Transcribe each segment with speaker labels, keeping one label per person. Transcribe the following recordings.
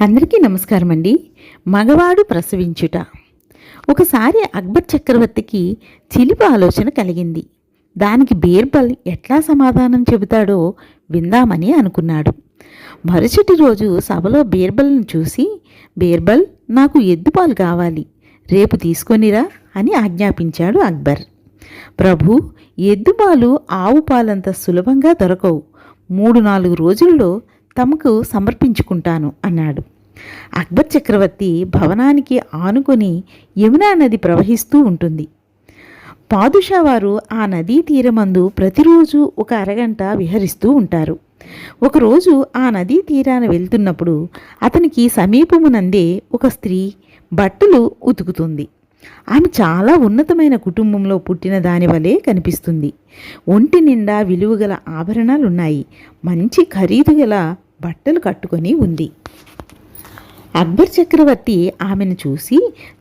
Speaker 1: అందరికీ నమస్కారం అండి మగవాడు ప్రసవించుట. ఒకసారి అక్బర్ చక్రవర్తికి చిలిపి ఆలోచన కలిగింది. దానికి బీర్బల్ ఎట్లా సమాధానం చెబుతాడో విందామని అనుకున్నాడు. మరుసటి రోజు సభలో బీర్బల్ను చూసి బీర్బల్ నాకు ఎద్దుపాలు కావాలి. రేపు తీసుకొనిరా అని ఆజ్ఞాపించాడు అక్బర్. ప్రభు ఎద్దుపాలు ఆవు పాలంత సులభంగా దొరకవు. మూడు నాలుగు రోజుల్లో తమకు సమర్పించుకుంటాను అన్నాడు. అక్బర్ చక్రవర్తి భవనానికి ఆనుకొని యమునా నది ప్రవహిస్తూ ఉంటుంది. పాదుషా వారు ఆ నదీ తీరమందు ప్రతిరోజు ఒక అరగంట విహరిస్తూ ఉంటారు. ఒకరోజు ఆ నదీ తీరాన వెళ్తున్నప్పుడు అతనికి సమీపమునందే ఒక స్త్రీ బట్టలు ఉతుకుతుంది. ఆమె చాలా ఉన్నతమైన కుటుంబంలో పుట్టిన దాని వలె కనిపిస్తుంది. ఒంటి నిండా విలువగల ఆభరణాలున్నాయి. మంచి ఖరీదు గల బట్టలు కట్టుకొని ఉంది. అక్బర్ చక్రవర్తి ఆమెను చూసి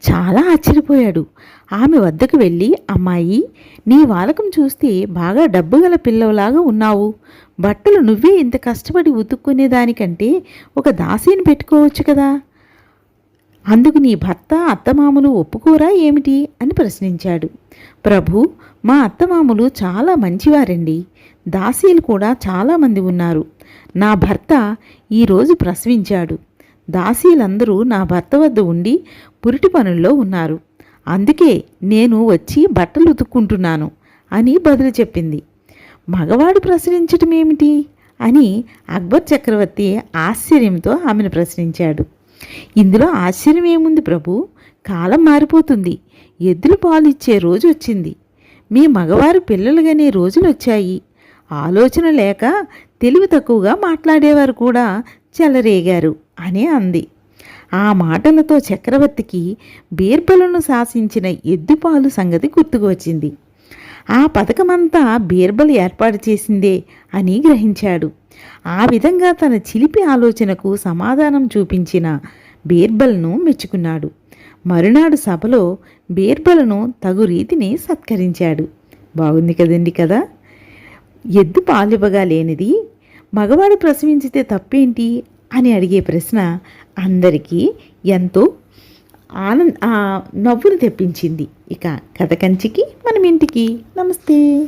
Speaker 1: చాలా ఆశ్చర్యపోయాడు. ఆమె వద్దకు వెళ్ళి అమ్మాయి నీ వాలకం చూస్తే బాగా డబ్బు గల పిల్లవలాగా ఉన్నావు. బట్టలు నువ్వే ఇంత కష్టపడి ఉతుక్కునే దానికంటే ఒక దాసీని పెట్టుకోవచ్చు కదా. అందుకు నీ భర్త అత్తమామలు ఒప్పుకోరా ఏమిటి అని ప్రశ్నించాడు. ప్రభు మా అత్తమామలు చాలా మంచివారండి. దాసీలు కూడా చాలామంది ఉన్నారు. నా భర్త ఈరోజు ప్రసవించాడు. దాసీలందరూ నా భర్త వద్ద ఉండి పురిటి పనుల్లో ఉన్నారు. అందుకే నేను వచ్చి బట్టలు ఉతుక్కుంటున్నాను అని బదులు చెప్పింది. మగవాడు ప్రశ్నించటం ఏమిటి అని అక్బర్ చక్రవర్తి ఆశ్చర్యంతో ఆమెను ప్రశ్నించాడు. ఇందులో ఆశ్చర్యం ఏముంది ప్రభు? కాలం మారిపోతుంది. ఎద్దులు పాలు ఇచ్చే రోజు వచ్చింది. మీ మగవారు పిల్లలుగానే రోజులు వచ్చాయి ఆలోచన లేక తెలివి తక్కువగా మాట్లాడేవారు కూడా చెలరేగారు అని అంది. ఆ మాటలతో చక్రవర్తికి బీర్బలను శాసించిన ఎద్దుపాలు సంగతి గుర్తుకు వచ్చింది. ఆ పథకమంతా బీర్బల్ ఏర్పాటు చేసిందే అని గ్రహించాడు. ఆ విధంగా తన చిలిపి ఆలోచనకు సమాధానం చూపించిన బీర్బల్ను మెచ్చుకున్నాడు. మరునాడు సభలో బీర్బలను తగు రీతిని సత్కరించాడు. బాగుంది కదండి కదా ఎద్దు పాలివ్వగా లేనిది మగవాడు ప్రసవించితే తప్పేంటి? అని అడిగే ప్రశ్న అందరికీ ఎంతో ఆనంద నవ్వును తెప్పించింది. ఇక కథ కంచికి మనం ఇంటికి. నమస్తే.